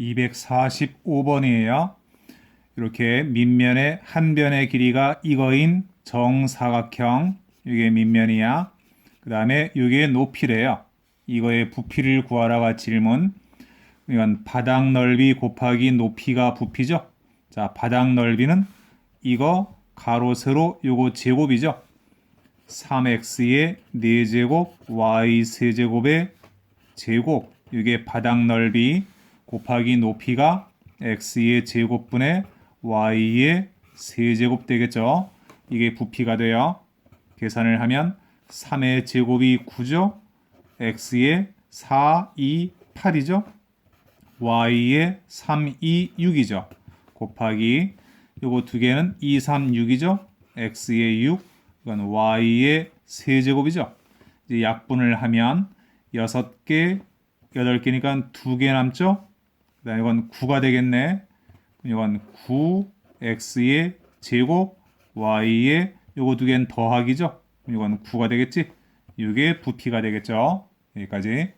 245번이에요. 이렇게 밑면의 한 변의 길이가 이거인 정사각형 이게 밑면이야. 그 다음에 이게 높이래요. 이거의 부피를 구하라가 질문. 이건 바닥 넓이 곱하기 높이가 부피죠. 자, 바닥 넓이는 이거 가로 세로 요거 제곱이죠. 3x의 4제곱 y 세제곱의 제곱 이게 바닥 넓이 곱하기 높이가 x의 제곱분의 y의 세제곱 되겠죠. 이게 부피가 돼요. 계산을 하면 3의 제곱이 9죠. x의 4, 2, 8이죠. y의 3, 2, 6이죠. 곱하기 요거 두 개는 2, 3, 6이죠. x의 6, 이건 y의 세제곱이죠. 이제 약분을 하면 6개, 8개니까 2개 남죠. 그다음에 이건 9가 되겠네. 이건 9 x의 제곱 y의 요거 두 개는 더하기죠. 이건 9가 되겠지. 이게 부피가 되겠죠. 여기까지.